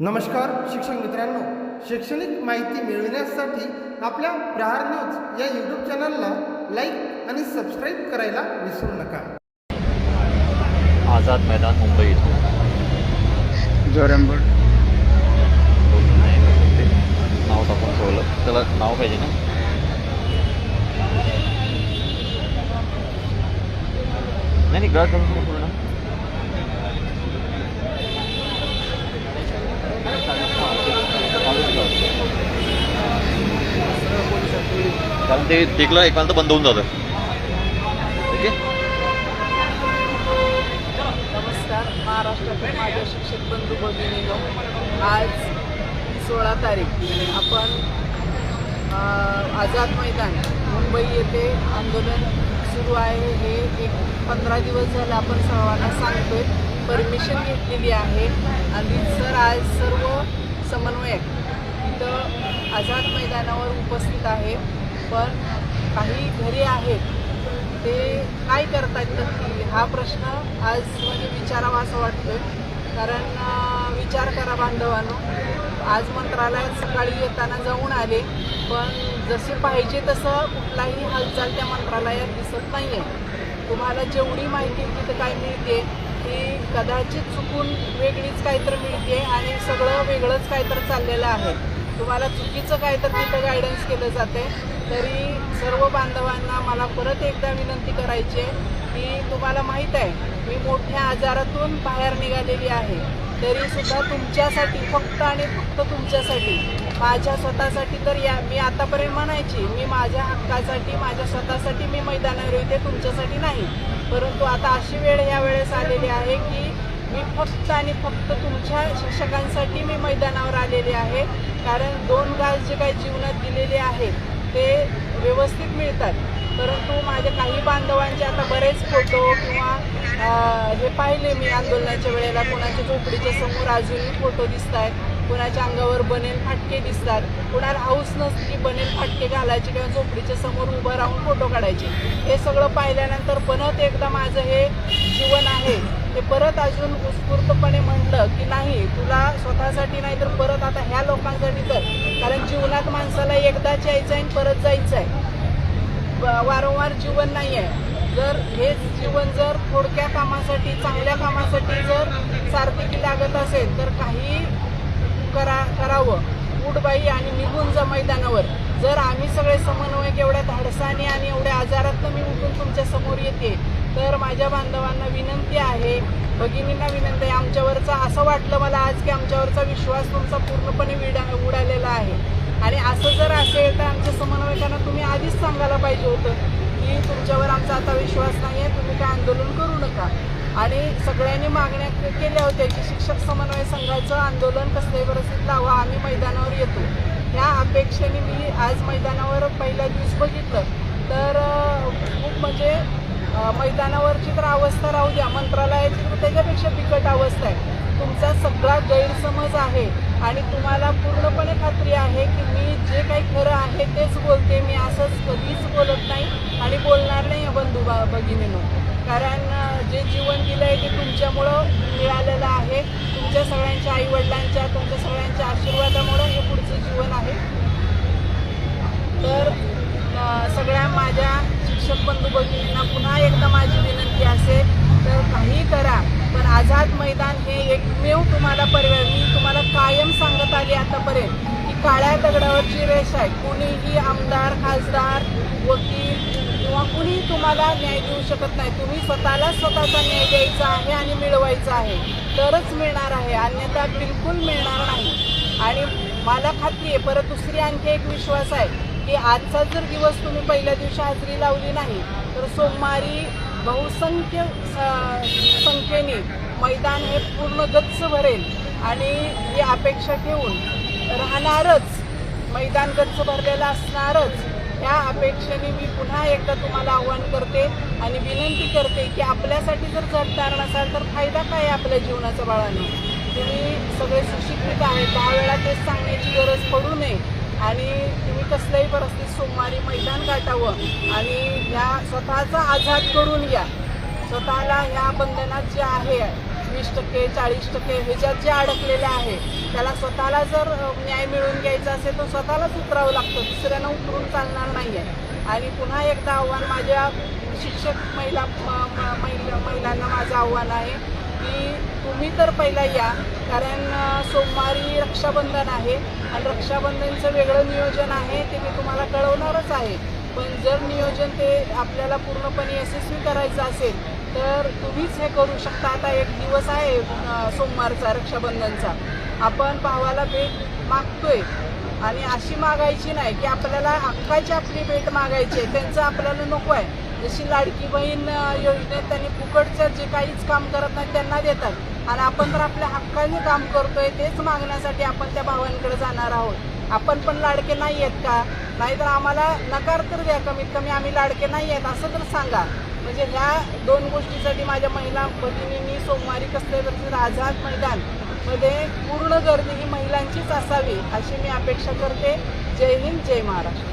नमस्कार शिक्षक मित्रांनो. शैक्षणिक माहिती मिळविण्यासाठी आपल्या प्रहार न्यूज या यूट्यूब चॅनलला लाईक आणि सबस्क्राईब करायला विसरू नका. आझाद मैदान मुंबई जोरंबोड नाव टाकून ठेवलं. त्याला नाव पाहिजे ना? नाही नाही गळा करून ठेव पूर्ण कारण ते टिकलं एकांत बंद होऊन जातं. ठीक नमस्कार महाराष्ट्रातील माझ्या शिक्षक बंधू भगिनीनो आज सोळा तारीख. आपण आझाद मैदान मुंबई येथे आंदोलन सुरू आहे. हे एक पंधरा दिवस झालं आपण सर्वांना सांगतोय. परमिशन घेतलेली आहे. आणि सर आज सर्व समन्वयक इथं आझाद मैदानावर उपस्थित आहे. पण काही घरी आहेत ते काय करतात नक्की? हा प्रश्न आज म्हणजे विचारावा असं वाटतोय. कारण विचार करा बांधवांनो. आज मंत्रालयात सकाळी येताना जाऊन आले पण जसे पाहिजे तसं कुठलाही हालचाल त्या मंत्रालयात दिसत नाही आहे तुम्हाला जेवढी माहिती तिथं काय मिळते ती कदाचित चुकून वेगळीच काहीतरी मिळते आणि सगळं वेगळंच काहीतरी चाललेलं आहे. तुम्हाला चुकीचं काय तर तिथं गायडन्स केलं जाते तरी सर्व बांधवांना मला परत एकदा विनंती करायची आहे की तुम्हाला माहीत आहे मी मोठ्या आजारातून बाहेर निघालेली आहे. तरी सुद्धा तुमच्यासाठी फक्त आणि फक्त तुमच्यासाठी माझ्या स्वतःसाठी तर या मी आतापर्यंत म्हणायची मी माझ्या हक्कासाठी माझ्या स्वतःसाठी मी मैदानावर येते तुमच्यासाठी नाही. परंतु आता अशी वेळ ह्या वेळेस आलेली आहे की मी फक्त आणि फक्त तुमच्या शिक्षकांसाठी मी मैदानावर आलेले आहे. कारण दोन गाज जे काही जीवनात दिलेले आहेत ते व्यवस्थित मिळतात. परंतु माझ्या काही बांधवांचे आता बरेच फोटो किंवा हे पाहिले मी आंदोलनाच्या वेळेला कोणाच्या झोपडीच्या समोर अजूनही फोटो दिसत आहेत कुणाच्या अंगावर बनेल फाटके दिसतात. कुणाला हाऊस नसते की बनेल फाटके घालायचे किंवा झोपडीच्या समोर उभं राहून फोटो काढायचे. हे सगळं पाहिल्यानंतर बनत एकदा माझं हे जीवन आहे. ते परत अजून उत्स्फूर्तपणे म्हटलं की नाही तुला स्वतःसाठी नाही तर परत आता ह्या लोकांसाठी कर कारण जीवनात माणसाला एकदाच यायचं आहे आणि परत जायचं आहे वारंवार जीवन नाही आहे जर हेच जीवन जर थोडक्या कामासाठी चांगल्या कामासाठी जर सार्थकी लागत असेल तर काही करा करावं. उठबाई आणि निघून जा मैदानावर. जर आम्ही सगळे समन्वयक एवढ्या धाडसाने बाजारात मी उठून तुमच्यासमोर येते. तर माझ्या बांधवांना विनंती आहे भगिनींना विनंती आहे आमच्यावरचा असं वाटलं मला आज की आमच्यावरचा विश्वास तुमचा पूर्णपणे विडा उडालेला आहे. आणि असं जर असेल तर आमच्या समन्वयकांना तुम्ही आधीच सांगायला पाहिजे होतं की तुमच्यावर आमचा आता विश्वास नाही आहे तुम्ही काय आंदोलन करू नका. आणि सगळ्यांनी मागण्या केल्या होत्या की शिक्षक समन्वय संघाचं आंदोलन कसल्याही परिस्थितीत लावा आम्ही मैदानावर येतो. ह्या अपेक्षेने मी आज मैदानावर पहिला दिवस बघितलं. तर खूप म्हणजे मैदानावरची तर अवस्था राहू द्या. मंत्रालयाची तर त्याच्यापेक्षा बिकट अवस्था आहे. तुमचा सगळा गैरसमज आहे आणि तुम्हाला पूर्णपणे खात्री आहे की मी जे काही खरं आहे तेच बोलते. मी असंच कधीच बोलत नाही आणि बोलणार नाही बंधू बा भगिनीनो. कारण जे जीवन दिलं आहे ते तुमच्यामुळं मिळालेलं आहे. तुमच्या सगळ्यांच्या आईवडिलांच्या तुमच्या सगळ्यांच्या आशीर्वादामुळं हे पुढचं जीवन आहे. तर सगळ्या माझ्या शिक्षक बंधू भगिनींना पुन्हा एकदा माझी विनंती असेल तर काही करा पण आझाद मैदान हे एकमेव तुम्हाला पर्याय मी तुम्हाला कायम सांगत आली आतापर्यंत की काळ्या दगडावरची रेष आहे. कुणीही आमदार खासदार वकील किंवा कुणी तुम्हाला न्याय देऊ शकत नाही. तुम्ही स्वतःला स्वतःचा न्याय द्यायचा आहे आणि मिळवायचा आहे. तरच मिळणार आहे अन्यथा बिलकुल मिळणार नाही. आणि मला खात्री आहे परत दुसरी आणखी एक विश्वास आहे. की आजचा जर दिवस तुम्ही पहिल्या दिवशी हजेरी लावली नाही तर सोमवारी बहुसंख्य स- संख्येने मैदान हे पूर्ण गच्च भरेल आणि ही अपेक्षा ठेवून राहणारच मैदान गच्च भरलेलं असणारच त्या अपेक्षेने मी पुन्हा एकदा तुम्हाला आव्हान करते आणि विनंती करते की आपल्यासाठी जर जगणार नसाल तर फायदा काय आहे आपल्या जीवनाचा बाळाने? तुम्ही सगळे सुशिक्षित आहेत दहा वेळा तेच सांगण्याची गरज पडू नये. आणि तुम्ही कसल्याही परिस्थितीत सोमवारी मैदान गाठावं आणि ह्या स्वतःचा आझाद करून घ्या. स्वतःला ह्या बंधनात जे आहे वीस टक्के चाळीस टक्के ह्याच्यात जे अडकलेले आहे त्याला स्वतःला जर न्याय मिळवून घ्यायचा असेल तर स्वतःलाच उतरावं लागतं. दुसऱ्यांना उतरून चालणार नाही आहे आणि पुन्हा एकदा आव्हान माझ्या शिक्षक महिला म- महिला महिलांना माझं आव्हान आहे की तुम्ही तर पहिला या कारण सोमवारी रक्षाबंधन आहे आणि रक्षाबंधनचं वेगळं नियोजन आहे ते मी तुम्हाला कळवणारच आहे. पण जर नियोजन ते आपल्याला पूर्णपणे यशस्वी करायचं असेल तर तुम्हीच हे करू शकता. आता एक दिवस आहे सोमवारचा रक्षाबंधनचा. आपण भावाला भेट मागतोय आणि अशी मागायची नाही की आपल्याला हक्काची आपली भेट मागायची आहे. त्यांचं आपल्याला नको आहे. जशी लाडकी बहीण योजनेत त्यांनी फुकटचं जे काहीच काम करत नाही त्यांना देतात. आणि आपण तर आपल्या हक्काने काम करतोय तेच मागण्यासाठी आपण त्या भावांकडे जाणार आहोत. आपण पण लाडके नाही आहेत का? नाहीतर आम्हाला नकार तर द्या कमीत कमी आम्ही लाडके नाही आहेत असं तर सांगा. म्हणजे ह्या दोन गोष्टीसाठी माझ्या महिला भगिनींनी सोमवारी कसल्यावरती आझाद मैदानमध्ये पूर्ण गर्दी ही महिलांचीच असावी अशी मी अपेक्षा करते. जय हिंद जय महाराष्ट्र.